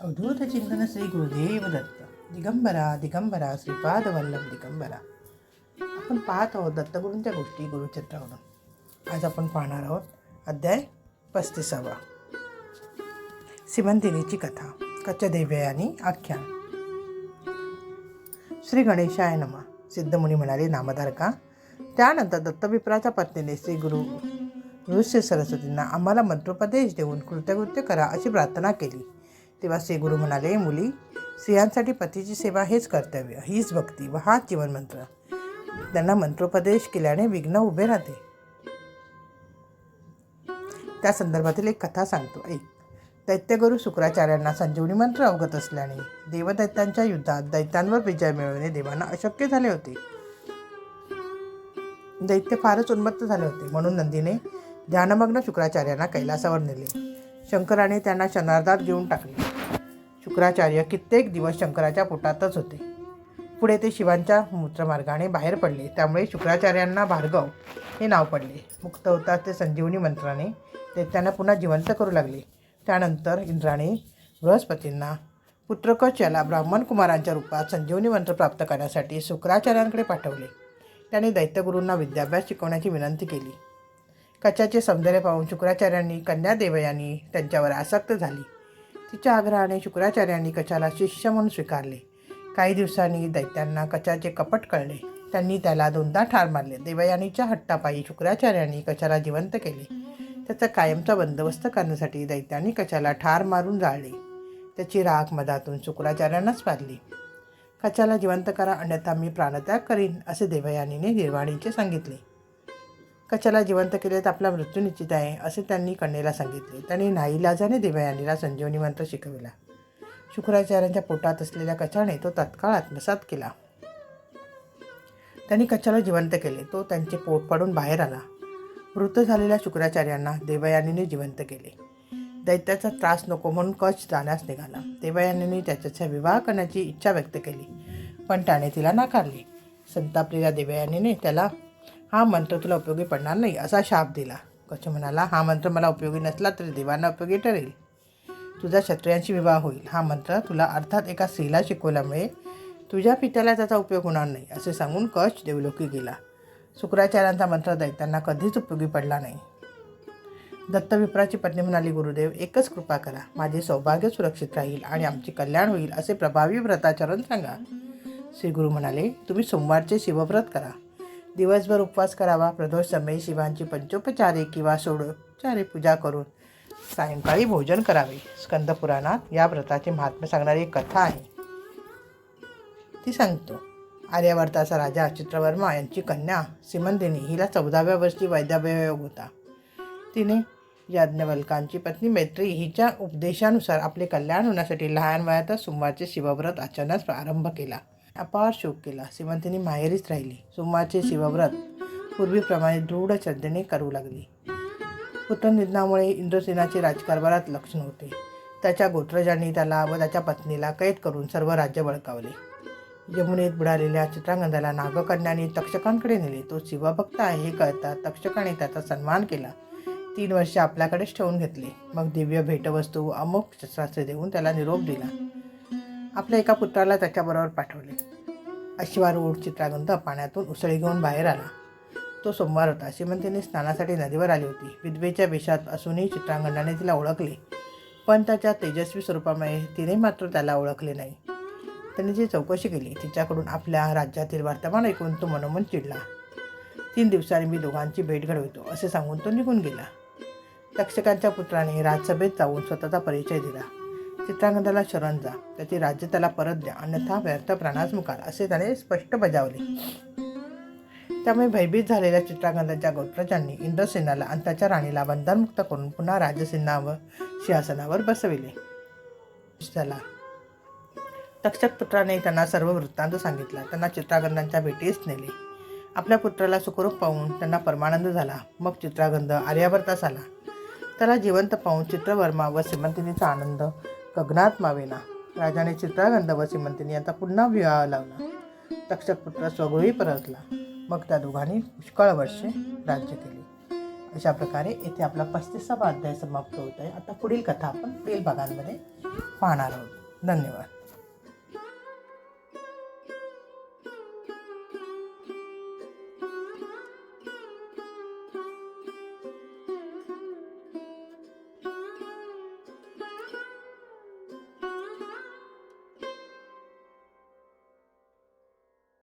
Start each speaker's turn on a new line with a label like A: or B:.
A: अवधूतचिंतन श्री गुरुदेव दत्त दिगंबरा दिगंबरा श्रीपाद वल्लभ दिगंबरा आपण पाहत आहोत दत्तगुरूंच्या गोष्टी गुरुचित्रावरून आज आपण पाहणार आहोत अध्याय पस्तीसावा. सिमंतिनीची कथा कच्चदेव्य आणि आख्यान. श्री गणेशाय नमा. सिद्धमुनी म्हणाले नामधार का? त्यानंतर दत्तविप्राच्या पत्नीने श्री गुरु ऋष्य सरस्वतींना आम्हाला मंत्रोपदेश देऊन कृतकृत्य करा अशी प्रार्थना केली. तेव्हा श्री गुरु म्हणाले मुली स्त्रियांसाठी पतीची सेवा हेच कर्तव्य हीच भक्ती व हाच जीवनमंत्र त्यांना मंत्रोपदेश केल्याने विघ्न उभे राहते. त्या संदर्भातील एक कथा सांगतो ऐक. दैत्यगुरु शुक्राचार्यांना संजीवनी मंत्र अवगत असल्याने देवदैत्यांच्या युद्धात दैत्यांवर विजय मिळवणे देवांना अशक्य झाले होते. दैत्य फारच उन्मत्त झाले होते म्हणून नंदीने ध्यानमग्न शुक्राचार्यांना कैलासावर नेले. शंकराने त्यांना शनार्धात घेऊन टाकले. शुक्राचार्य कित्येक दिवस शंकराच्या पोटातच होते. पुढे ते शिवांच्या मूत्रमार्गाने बाहेर पडले. त्यामुळे शुक्राचार्यांना भार्गव हे नाव पडले. मुक्त होताच ते संजीवनी मंत्राने. ते त्यांना पुन्हा जिवंत करू लागले. त्यानंतर इंद्राने बृहस्पतींना पुत्रकच याला ब्राह्मण कुमारांच्या रूपात संजीवनी मंत्र प्राप्त करण्यासाठी शुक्राचार्यांकडे पाठवले. त्याने दैत्यगुरूंना विद्याभ्यास शिकवण्याची विनंती केली. कचाचे सौंदर्य पाहून शुक्राचार्यांनी कन्यादेवयानी त्यांच्यावर आसक्त झाली. तिच्या आग्रहाने शुक्राचार्यांनी कचाला शिष्य म्हणून स्वीकारले. काही दिवसांनी दैत्यांना कचाचे कपट कळले. त्यांनी त्याला दोनदा ठार मारले. देवयानीच्या हट्टापायी शुक्राचार्यांनी कचाला जिवंत केले. त्याचा कायमचा बंदोबस्त करण्यासाठी दैत्यांनी कचाला ठार मारून जाळले. त्याची राख मधातून शुक्राचार्यांनाच पाडली. कचाला जिवंत करा अन्यथा मी प्राणत्याग करीन असे देवयानीने निर्वाणीचे सांगितले. कशाला जिवंत केले तर आपला मृत्यू निश्चित आहे असे त्यांनी कन्येला सांगितले. त्यांनी नाईलाजाने देवयानीला संजीवनी मंत्र शिकविला. शुक्राचार्यांच्या पोटात असलेल्या कचाने तो तत्काळ आत्मसात केला. त्यांनी कचाला जिवंत केले? तो त्यांचे पोट पाडून बाहेर आला. मृत झालेल्या शुक्राचार्यांना देवयानीने जिवंत केले. दैत्याचा त्रास नको म्हणून कच जाण्यास निघाला. देवयानीने त्याच्याचा विवाह करण्याची इच्छा व्यक्त केली पण त्याने तिला नाकारली. संतापलेल्या देवयानीने त्याला हा मंत्र तुला उपयोगी पडणार नाही असा शाप दिला. कच्छ म्हणाला हा मंत्र मला उपयोगी नसला तरी देवांना उपयोगी ठरेल. तुझा क्षत्रियांशी विवाह होईल. हा मंत्र तुला अर्थात एका स्त्रीला शिकवल्यामुळे तुझ्या पित्याला त्याचा उपयोग होणार नाही असे सांगून कच्छ देवलोकी गेला. शुक्राचार्यांचा मंत्र दैत्यांना कधीच उपयोगी पडला नाही. दत्तविप्राची पत्नी म्हणाली गुरुदेव एकच कृपा करा. माझे सौभाग्य सुरक्षित राहील आणि आमचे कल्याण होईल असे प्रभावी व्रताचरण सांगा. श्री गुरु म्हणाले तुम्ही सोमवारचे शिवव्रत करा. दिवसभर उपवास करावा प्रदोष समय शिवांची पंचोपचारे किंवा सोडोपचारे पूजा करून सायंकाळी भोजन करावे. स्कंदपुराणात या व्रताचे महात्म्य सांगणारी एक कथा आहे. ती सांगतो आर्यावर्ताचा राजा चित्रवर्मा यांची कन्या सिमंदिनी हिला चौदाव्या वर्षी वैद्याभयोग होता. तिने याज्ञवल्कांची पत्नी मैत्री हिच्या उपदेशानुसार आपले कल्याण होण्यासाठी लहान वयातच सोमवारचे शिवव्रत आचरण्यास प्रारंभ केला. अपार शोक केला. श्रीमंतीनी माहेरीच राहिली. सोमवारचे शिवव्रत. पूर्वीप्रमाणे दृढ श्रद्धेने करू लागली. पुत्रनिधनामुळे इंद्रसेनाचे राजकारभारात लक्ष नव्हते त्याच्या गोत्रजांनी त्याला व त्याच्या पत्नीला कैद करून सर्व राज्य बळकावले. यमुनेत बुडालेल्या चित्रांगंधाला नागकन्याने तक्षकांकडे नेले. तो शिवभक्त आहे हे कळता तक्षकाने त्याचा सन्मान केला. तीन वर्षे आपल्याकडेच ठेवून घेतले. मग दिव्य भेटवस्तू अमुक शस्त्रास्त्रे देऊन त्याला निरोप दिला. आपल्या एका पुत्राला त्याच्याबरोबर पाठवले. अश्वारूढ चित्रागंध पाण्यातून उसळी घेऊन बाहेर आला. तो सोमवार होता. श्रीमंतीने स्नानासाठी नदीवर आली होती. विधवेच्या वेशात असूनही चित्रांगणाने तिला ओळखले. पण त्याच्या तेजस्वी स्वरूपामुळे तिने मात्र त्याला ओळखले नाही. त्याने जी चौकशी केली तिच्याकडून आपल्या राज्यातील वर्तमान ऐकून तो मनोमन चिडला. तीन दिवसांनी मी दोघांची भेट घडवतो असे सांगून तो निघून गेला. तक्षकांच्या पुत्राने राजसभेत जाऊन स्वतःचा परिचय दिला. चित्रांगदाला शरण जा. त्याचे राज्य त्याला परत द्या. अन्यथा व्यर्थ प्राणास मुकाल असे त्याने स्पष्ट बजावले. त्यामुळे भयभीत झालेल्या चित्रांगदाच्या गोत्रजांनी इंद्रसेनाला आणि त्याच्या राणीला बंधनमुक्त करून पुन्हा राजसिंहावर सिंहासनावर बसविले. झाला तक्षक पुत्राने त्यांना सर्व वृत्तांत सांगितला. त्यांना चित्रागंधांच्या भेटीस नेले. आपल्या पुत्राला सुखरूप पाहून त्यांना परमानंद झाला. मग चित्रागंध आर्यावर्तास आला. त्याला जिवंत पाहून चित्रवर्मा व श्रीमंतिनीचा आनंद गगनात मावेना. राजाने चित्रागंध व आता यांचा पुन्हा विवाह लावला. तक्षक पुत्र स्वगृही परतला. मग त्या दोघांनी पुष्कळ वर्षे राज्य केले. अशा प्रकारे येथे आपला पस्तीसावा अध्याय समाप्त होत आहे. आता पुढील कथा आपण पुढील भागांमध्ये पाहणार आहोत. धन्यवाद.